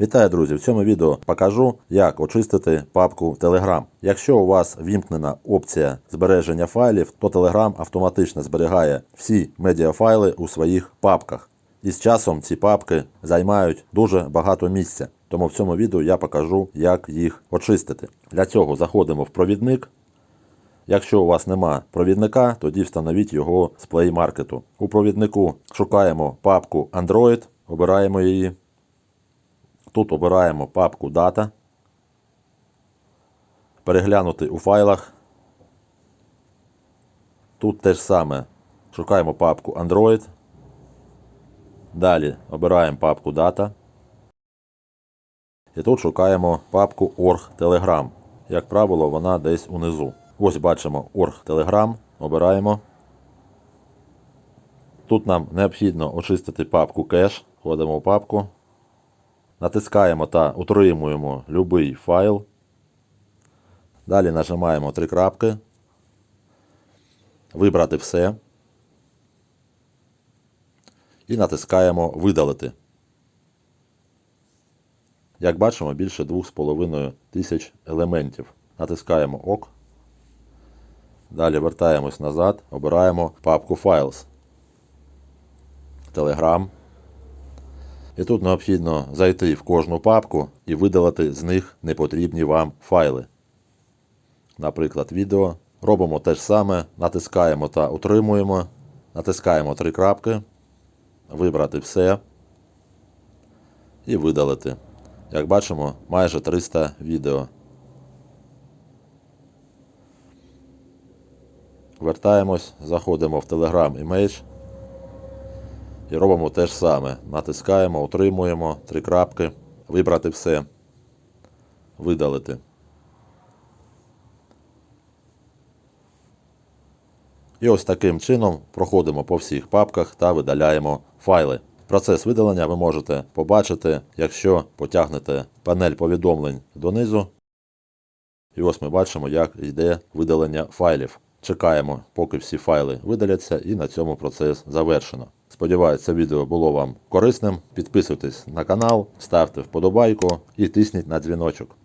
Вітаю, друзі! В цьому відео покажу, як очистити папку Telegram. Якщо у вас вімкнена опція збереження файлів, то Telegram автоматично зберігає всі медіафайли у своїх папках. І з часом ці папки займають дуже багато місця. Тому в цьому відео я покажу, як їх очистити. Для цього заходимо в провідник. Якщо у вас нема провідника, тоді встановіть його з Play Market. У провіднику шукаємо папку Android, обираємо її. Тут обираємо папку Data. Переглянути у файлах. Тут те ж саме. Шукаємо папку Android. Далі обираємо папку Data. І тут шукаємо папку Org Telegram. Як правило, вона десь унизу. Ось бачимо Org. Обираємо. Тут нам необхідно очистити папку кеш. Входимо в папку. Натискаємо та утримуємо будь-який файл. Далі нажимаємо три крапки. Вибрати все. І натискаємо Видалити. Як бачимо, більше 2,5 тисяч елементів. Натискаємо ОК. Далі вертаємось назад, обираємо папку Files. Telegram. І тут необхідно зайти в кожну папку і видалити з них непотрібні вам файли. Наприклад, відео. Робимо те ж саме, натискаємо та утримуємо, натискаємо три крапки, вибрати все і видалити. Як бачимо, майже 300 відео. Вертаємось, заходимо в Telegram Image. І робимо те ж саме. Натискаємо, утримуємо три крапки, вибрати все, видалити. І ось таким чином проходимо по всіх папках та видаляємо файли. Процес видалення ви можете побачити, якщо потягнете панель повідомлень донизу. І ось ми бачимо, як йде видалення файлів. Чекаємо, поки всі файли видаляться, і на цьому процес завершено. Сподіваюся, відео було вам корисним. Підписуйтесь на канал, ставте вподобайку і тисніть на дзвіночок.